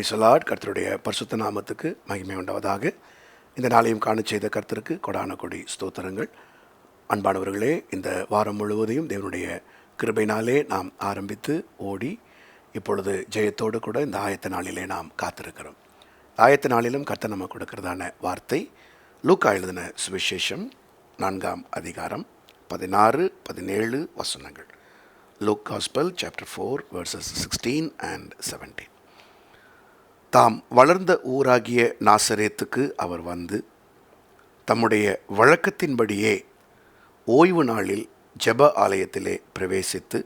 பிரைசலாட் கர்த்தருடைய பரிசுத்த நாமத்துக்கு மகிமை உண்டாவதாக. இந்த நாளையும் காண செய்த கர்த்தருக்கு கொடான கொடி ஸ்தோத்திரங்கள். அன்பானவர்களே இந்த வாரம் முழுவதையும் தேவனுடைய கிருபையினாலே நாம் ஆரம்பித்து ஓடி இப்பொழுது ஜெயத்தோடு கூட இந்த ஆயத்த நாளிலே நாம் காத்திருக்கிறோம். ஆயத்த நாளிலும் கர்த்தர் நம்ம கொடுக்கிறதான வார்த்தை லூக்கா எழுதின சுவிசேஷம் நான்காம் அதிகாரம் பதினாறு பதினேழு வசனங்கள். Luke gospel chapter four verses sixteen and seventeen தாம் வளர்ந்த ஊராகிய நாசரேத்துக்கு அவர் வந்து தம்முடைய வழக்கத்தின்படியே ஓய்வு நாளில் ஜெப ஆலயத்திலே பிரவேசித்து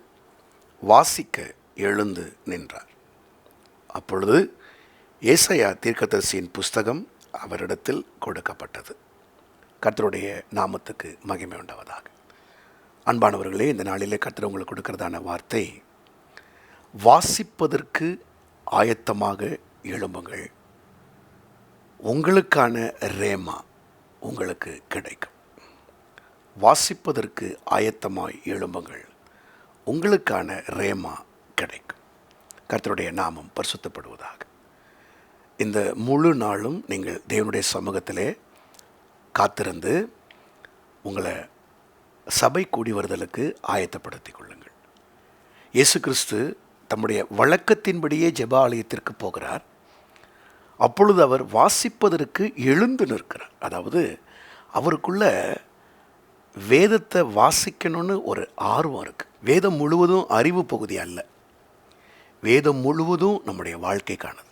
வாசிக்க எழுந்து நின்றார். அப்பொழுது ஏசையா தீர்க்கதரிசியின் புஸ்தகம் அவரிடத்தில் கொடுக்கப்பட்டது. கர்த்தருடைய நாமத்துக்கு மகிமை உண்டவதாக. அன்பானவர்களே இந்த நாளிலே கர்த்தர் உங்களுக்கு கொடுக்கிறதான வார்த்தை வாசிப்பதற்கு ஆயத்தமாக எழும்புங்கள். உங்களுக்கான ரேமா உங்களுக்கு கிடைக்கும். வாசிப்பதற்கு ஆயத்தமாய் எழும்புங்கள். உங்களுக்கான ரேமா கிடைக்கும். கர்த்தருடைய நாமம் பரிசுத்தப்படுவதாக. இந்த முழு நாளும் நீங்கள் தேவனுடைய சமூகத்திலே காத்திருந்து உங்களை சபை கூடி வருதலுக்கு ஆயத்தப்படுத்திக் கொள்ளுங்கள். இயேசு கிறிஸ்து தம்முடைய வழக்கத்தின்படியே ஜெப ஆலயத்திற்கு போகிறார். அப்பொழுது அவர் வாசிப்பதற்கு எழுந்து நிற்கிறார். அதாவது அவருக்குள்ள வேதத்தை வாசிக்கணும்னு ஒரு ஆர்வம் இருக்குது வேதம் முழுவதும் அறிவு பகுதி அல்ல. வேதம் முழுவதும் நம்முடைய வாழ்க்கைக்கானது.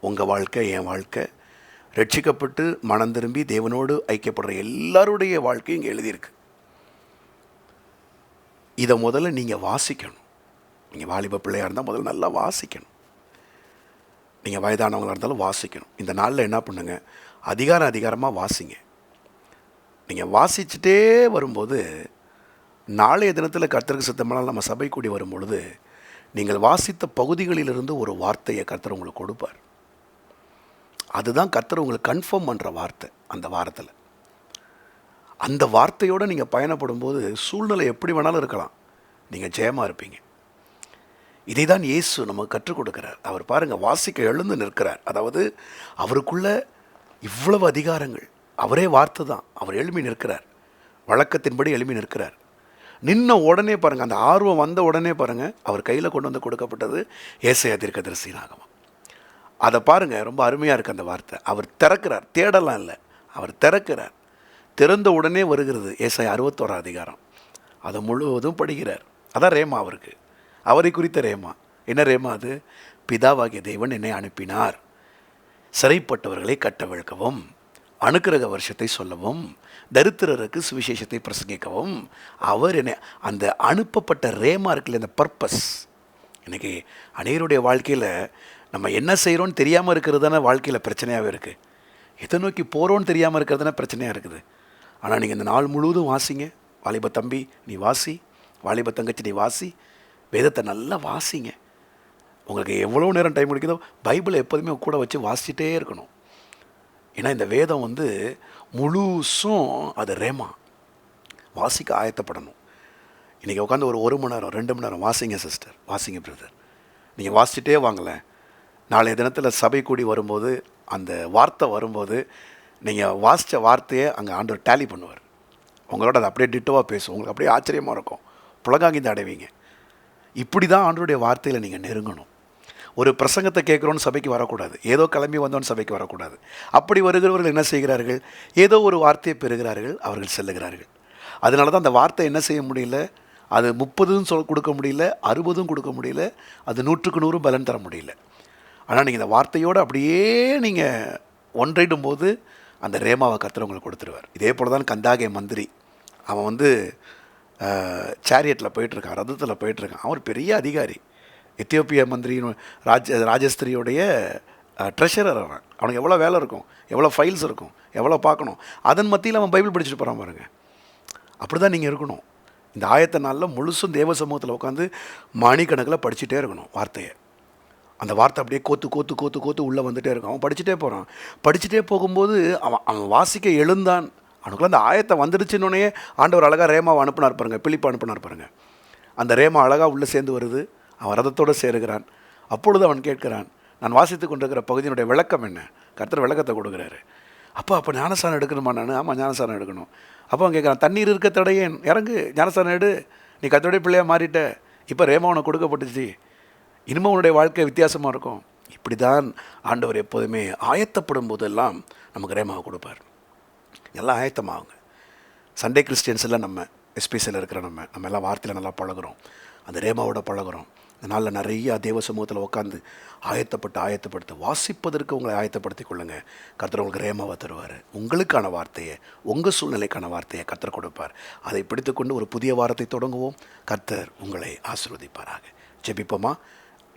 உங்கள் வாழ்க்கை என் வாழ்க்கை ரட்சிக்கப்பட்டு மனம் திரும்பி தேவனோடு ஐக்கியப்படுற எல்லாருடைய வாழ்க்கையும் இங்கே எழுதியிருக்கு. இதை முதல்ல நீங்கள் வாசிக்கணும். நீங்கள் வாலிப பிள்ளையாக இருந்தால் முதல்ல நல்லா வாசிக்கணும். நீங்கள் வயதானவங்களாக இருந்தாலும் வாசிக்கணும். இந்த நாளில் என்ன பண்ணுங்கள் அதிகாரம் அதிகாரமாக வாசிங்க. நீங்கள் வாசிச்சுட்டே வரும்போது நாளைய தினத்தில் கர்த்தருக்கு சித்தமான நம்ம சபை கூடி வரும் பொழுது நீங்கள் வாசித்த பகுதிகளிலிருந்து ஒரு வார்த்தையை கர்த்தர் உங்களுக்கு கொடுப்பார். அதுதான் கர்த்தர் உங்களுக்கு கன்ஃபார்ம் பண்ணுற வார்த்தை அந்த வாரத்தில். அந்த வார்த்தையோடு நீங்கள் பயணப்படும்போது சூழ்நிலை எப்படி வேணாலும் இருக்கலாம். நீங்கள் ஜெயமாக இருப்பீங்க. இதை தான் இயேசு நமக்கு கற்றுக் கொடுக்கிறார். அவர் பாருங்கள் வாசிக்க எழுந்து நிற்கிறார். அதாவது அவருக்குள்ள இவ்வளவு அதிகாரங்கள். அவரே வார்த்தை தான் அவர் எழுப்பி நிற்கிறார். வழக்கத்தின்படி எழுப்பி நிற்கிறார். நின்ன உடனே பாருங்கள் அந்த ஆர்வம் வந்த உடனே பாருங்கள் அவர் கையில் கொண்டு வந்து கொடுக்கப்பட்டது ஏசையா தீர்க்கதரிசினாகமம் அதை பாருங்கள் ரொம்ப அருமையாக இருக்குது அந்த வார்த்தை. அவர் திறக்கிறார். தேடலாம் இல்லை. அவர் திறக்கிறார். திறந்த உடனே வருகிறது. ஏசாய் அறுபத்தோரா அதிகாரம். அதை முழுவதும் படிக்கிறார். அதான் ரேமா அவருக்கு. அவரை குறித்த ரேமா. என்ன ரேமா அது? பிதாவாகிய தேவன் என்னை அனுப்பினார். சிறைப்பட்டவர்களை கட்டவிழ்க்கவும் அணுக்கிரக வருஷத்தை சொல்லவும் தரித்திரருக்கு சுவிசேஷத்தை பிரசங்கிக்கவும் அவர் என்னை அந்த அனுப்பப்பட்ட ரேமா இருக்குல்ல இந்த பர்பஸ். இன்றைக்கி அநேகருடைய வாழ்க்கையில் நம்ம என்ன செய்கிறோன்னு தெரியாமல் இருக்கிறது தானே வாழ்க்கையில் பிரச்சனையாகவே இருக்குது எதை நோக்கி போகிறோன்னு தெரியாமல் இருக்கிறது தானே பிரச்சனையாக இருக்குது. ஆனால் நீங்கள் இந்த நாள் முழுவதும் வாசிங்க. வாலிப தம்பி நீ வாசி. வாலிப தங்கச்சி நீ வாசி. வேதத்தை நல்லா வாசிங்க. உங்களுக்கு எவ்வளோ நேரம் டைம் கிடைக்குதோ பைபிளை எப்போதுமே கூட வச்சு வாசிச்சிட்டே இருக்கணும். ஏன்னா இந்த வேதம் வந்து முழுசும் அது ரேமா வாசிக்க ஆயத்தப்படணும். இன்றைக்கி உட்காந்து ஒரு ஒரு மணி நேரம் ரெண்டு மணி நேரம் வாசிங்க சிஸ்டர் வாசிங்க பிரதர் நீங்கள் வாசிச்சிட்டே வாங்கலேன் நாளைய தினத்தில் சபை கூடி வரும்போது அந்த வார்த்தை வரும்போது நீங்கள் வாசித்த வார்த்தையை அங்கே ஆண்டவர் டேலி பண்ணுவார். உங்களோட அதை அப்படியே டிட்டோவாக பேசும். உங்களுக்கு அப்படியே ஆச்சரியமாக இருக்கும். புலகாங்கிந்த அடைவீங்க. இப்படி தான் ஆண்டருடைய வார்த்தையில் நீங்கள் நெருங்கணும். ஒரு பிரசங்கத்தை கேட்குறோன்னு சபைக்கு வரக்கூடாது. ஏதோ கிளம்பி வந்தோன்னு சபைக்கு வரக்கூடாது. அப்படி வருகிறவர்கள் என்ன செய்கிறார்கள்? ஏதோ ஒரு வார்த்தையை பெறுகிறார்கள் அவர்கள் செல்லுகிறார்கள். அதனால தான் அந்த வார்த்தை என்ன செய்ய முடியல? அது முப்பதும் சொல் கொடுக்க முடியல அறுபதும் கொடுக்க முடியல அது நூற்றுக்கு நூறும் பலன் தர முடியல. ஆனால் நீங்கள் இந்த வார்த்தையோடு அப்படியே நீங்கள் ஒன்றைடும் போது அந்த ரேமாவை கத்துறவங்களுக்கு உங்களுக்கு கொடுத்துருவார். இதே போல் தான் கந்தாகே மந்திரி. அவன் வந்து சேரியட்டில் போயிட்டுருக்கான் ரதத்தில் போயிட்டுருக்கான். அவர் பெரிய அதிகாரி. எத்தியோப்பிய மந்திரியின் ராஜ ராஜஸ்திரியுடைய ட்ரெஷரர் அவன். அவனுக்கு எவ்வளோ வேலை இருக்கும் எவ்வளோ ஃபைல்ஸ் இருக்கும் எவ்வளோ பார்க்கணும். அதன் மத்தியில் அவன் பைபிள் படிச்சுட்டு போகிறான் பாருங்க. அப்படி தான் நீங்கள் இருக்கணும். இந்த ஆயத்த நாளில் முழுசும் தேவ சமூகத்தில் உட்காந்து மணிக்கணக்கில் படிச்சுட்டே இருக்கணும் வார்த்தையை. அந்த வார்த்தை அப்படியே கோத்து கோத்து கோத்து கோத்து உள்ளே வந்துகிட்டே இருக்கும். அவன் படிச்சுட்டே போகிறான் படிச்சுட்டே போகும்போது அவன் அவன் வாசிக்க எழுந்தான். அவனுக்குள்ள அந்த ஆயத்தை வந்துடுச்சுன்னொன்னே ஆண்டவர் அழகாக ரேமாவை அனுப்பினார் பாருங்க பிளிப்பு அனுப்பினார் பாருங்க. அந்த ரேமா அழகாக உள்ளே சேர்ந்து வருது அவன் ரதத்தோடு சேருகிறான். அப்பொழுது அவன் கேட்கிறான் நான் வாசித்து கொண்டிருக்கிற பகுதியினுடைய விளக்கம் என்ன? கர்த்தர் விளக்கத்தை கொடுக்குறாரு. அப்போ அப்போ ஞானசானம் எடுக்கணுமா நான்? ஆமாம் ஞானசானம் எடுக்கணும். அப்போ அவன் கேட்குறான் தண்ணீர் இருக்க தடையேன் இறங்கு ஞானசானம் எடு. நீ கத்தோடைய பிள்ளையாக மாறிட்ட. இப்போ ரேமா உனக்கு கொடுக்கப்பட்டுச்சு. இனிமே உன்னுடைய வாழ்க்கை வித்தியாசமாக இருக்கும். இப்படி தான் ஆண்டவர் எப்போதுமே ஆயத்தப்படும் போதெல்லாம் நமக்கு ரேமாவை கொடுப்பார். எல்லாம் ஆயத்தமாகுங்க சண்டே கிறிஸ்டியன்ஸில் நம்ம எஸ்பிசியில் இருக்கிற நம்ம நம்ம எல்லாம் வார்த்தையில் நல்லா பழகுறோம். அந்த ரேமாவோட பழகுறோம். இந்த நாளில் நிறையா தேவ சமூகத்தில் உட்காந்து ஆயத்தப்பட்டு ஆயத்தப்படுத்த வாசிப்பதற்கு உங்களை ஆயத்தப்படுத்திக் கொள்ளுங்கள் கர்த்தர் உங்களுக்கு ரேமாவை தருவார். உங்களுக்கான வார்த்தையை உங்கள் சூழ்நிலைக்கான வார்த்தையை கர்த்தர் கொடுப்பார். அதை பிடித்துக்கொண்டு ஒரு புதிய வாரத்தை தொடங்குவோம். கர்த்தர் உங்களை ஆசீர்வதிப்பாராக. ஜெபிப்போமா?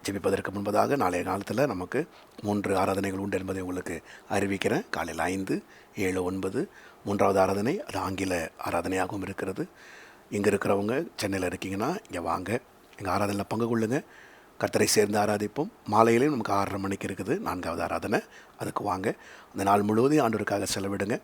ஜெபிப்பதற்கு முன்பதாக நாளைய காலத்தில் நமக்கு மூன்று ஆராதனைகள் உண்டு என்பதை உங்களுக்கு அறிவிக்கிறேன். காலையில் ஐந்து ஏழு ஒன்பது. மூன்றாவது ஆராதனை அது ஆங்கில ஆராதனையாகவும் இருக்கிறது. இங்கே இருக்கிறவங்க சென்னையில் இருக்கீங்கன்னா இங்கே வாங்க. எங்கள் ஆராதனையில் பங்கு கொள்ளுங்கள் கர்த்தரை சேர்ந்து ஆராதிப்போம். மாலையிலையும் நமக்கு ஆறரை மணிக்கு இருக்குது. நான்காவது ஆராதனை அதுக்கு வாங்க. அந்த நாள் முழுவதும் ஆண்டவருக்காக செலவிடுங்க.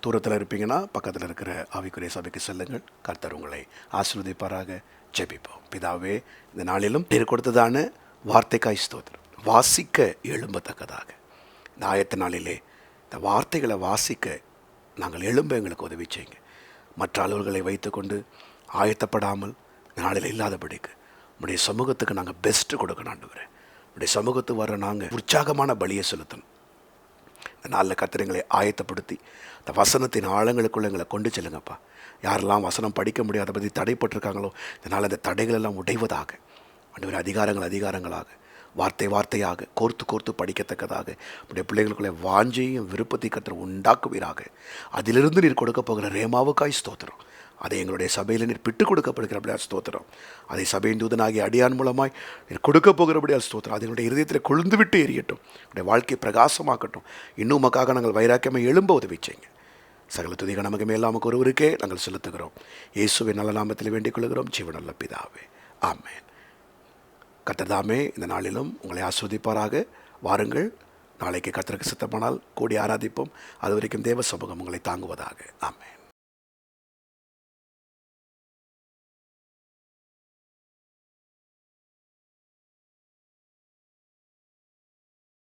தூரத்தில் இருப்பீங்கன்னா பக்கத்தில் இருக்கிற ஆவிக்குரிய சபைக்கு செல்லுங்கள். கர்த்தர் உங்களை ஆசிர்வதிப்பாராக. ஜெபிப்போம். பிதாவே இந்த நாளிலும் நீர் கொடுத்ததான வார்த்தைக்காய் ஸ்தோத்திரம். வாசிக்க எழும்பத்தக்கதாக. இந்த ஆயத்த நாளிலே இந்த வார்த்தைகளை வாசிக்க நாங்கள் எழும்ப எங்களுக்கு உதவி செய்யுங்க. மற்ற அலுவல்களை வைத்துக்கொண்டு ஆயத்தப்படாமல் நாளில் இல்லாதபடிக்கு உடைய சமூகத்துக்கு நாங்கள் பெஸ்ட்டு கொடுக்கணும் ஆண்டவரே. உடைய சமூகத்து வர நாங்கள் உற்சாகமான பலியை செலுத்தணும். இந்த நாளில் கத்திரங்களை ஆயத்தப்படுத்தி இந்த வசனத்தின் ஆழங்களுக்குள்ள எங்களை கொண்டு செல்லுங்கப்பா. யாரெல்லாம் வசனம் படிக்க முடியாத பற்றி தடைப்பட்டிருக்காங்களோ இதனால் அந்த தடைகள் எல்லாம் உடைவதாக. ஆண்டவர் அதிகாரங்கள் அதிகாரங்களாக வார்த்தை வார்த்தையாக கோர்த்து கோர்த்து படிக்கத்தக்கதாக உடைய பிள்ளைகளுக்குள்ளே வாஞ்சையும் விருப்பத்தை கற்று உண்டாக்குவீராக. அதிலிருந்து நீர் கொடுக்க போகிற ரேமாவுக்காய் ஸ்தோத்திரம். அதை எங்களுடைய சபையில் நீர் பிட்டு கொடுக்கப்படுகிறபடியால் ஸ்தோத்திரம். அதை சபையின் தூதனாகி அடியான் மூலமாய் நீர் கொடுக்க போகிறபடியால் ஸ்தோத்திரம். அது எங்களுடைய இருதயத்தில் கொழுந்து விட்டு எரியட்டும். என்னுடைய வாழ்க்கை பிரகாசமாக்கட்டும். இன்னும் உமக்காக நாங்கள் வைராக்கியமாக எழும்ப உதவி செய்யுங்க. சகல துதிக நமக்கு மேலாமக்கு ஒருவருக்கே நாங்கள் செலுத்துகிறோம். இயேசுவின் நல்ல நாமத்தில் வேண்டிக் கொள்கிறோம். ஜீவனல்ல பிதாவே. ஆமேன். கத்தர்தாமே இந்த நாளிலும் உங்களை ஆஸ்வதிப்பாராக. வாருங்கள் நாளைக்கு கத்தருக்கு சித்தமானால் கூடி ஆராதிப்போம். அது வரைக்கும் தேவ சமூகம் உங்களை தாங்குவதாக. ஆமேன்.